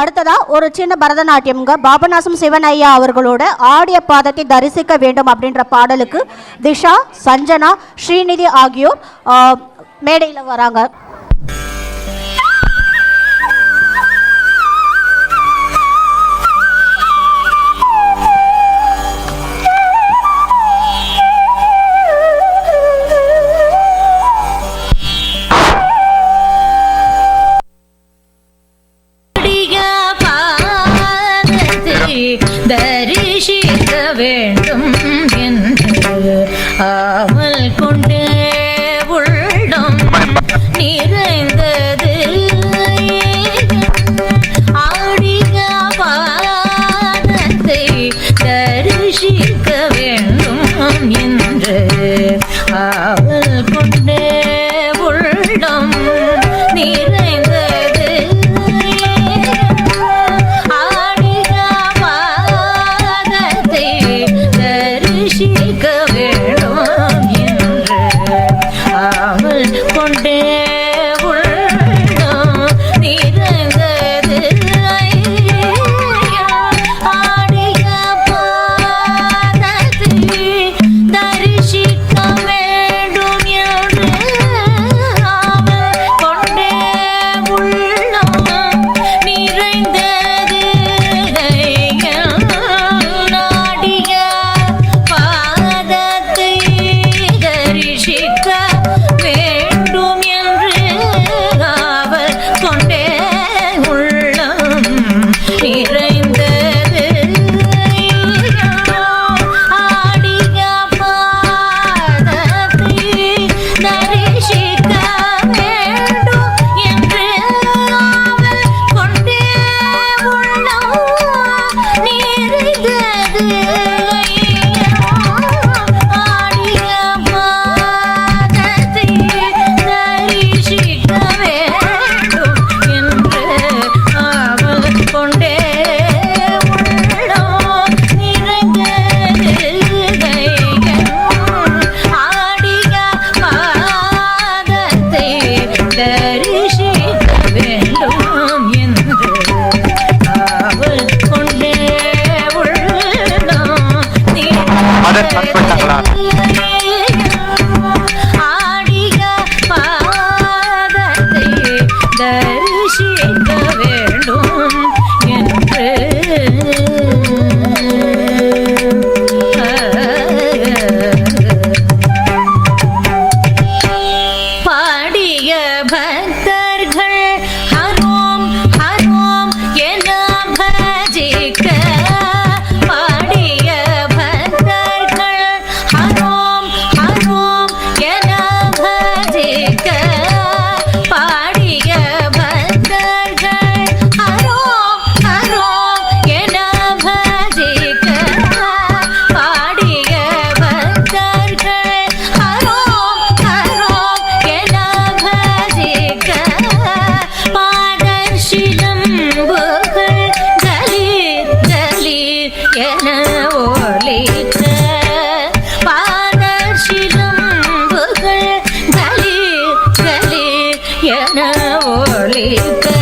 அடுத்ததா ஒரு சின்ன பரதநாட்டியம்ங்க. பாபநாசம் சிவன் ஐயா அவர்களோட ஆடிய பாதத்தை தரிசிக்க வேண்டும் அப்படின்ற பாடலுக்கு திஷா சஞ்சனா ஸ்ரீநிதி ஆகியோர் மேடையில் வராங்க. தீர்க்க வேண்டும் என்று ஆவல் கொண்டே 人心。ஒளித்த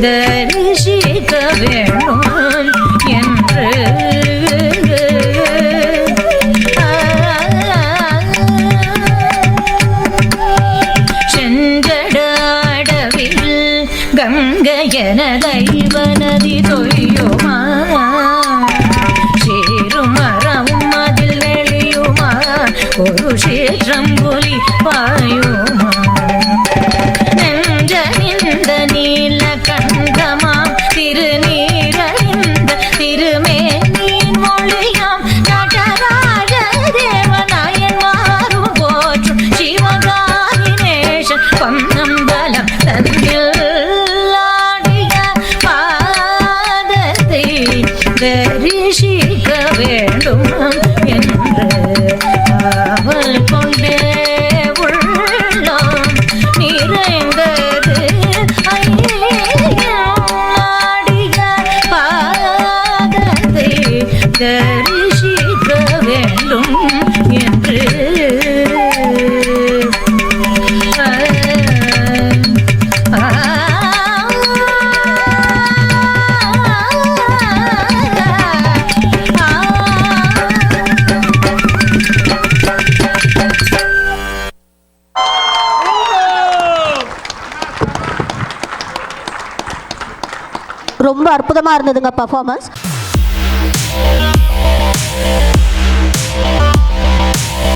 தரிசிக்க வேணும் என்று செஞ்சடாடவில் கங்கையன தெய்வனதி தொய்யுமா சேரும் மரமும் அதில் ஒரு சேற்றம் புலி I'm, I'm ரொம்ப அற்புதமாக இருந்ததுங்க பர்ஃபார்மன்ஸ்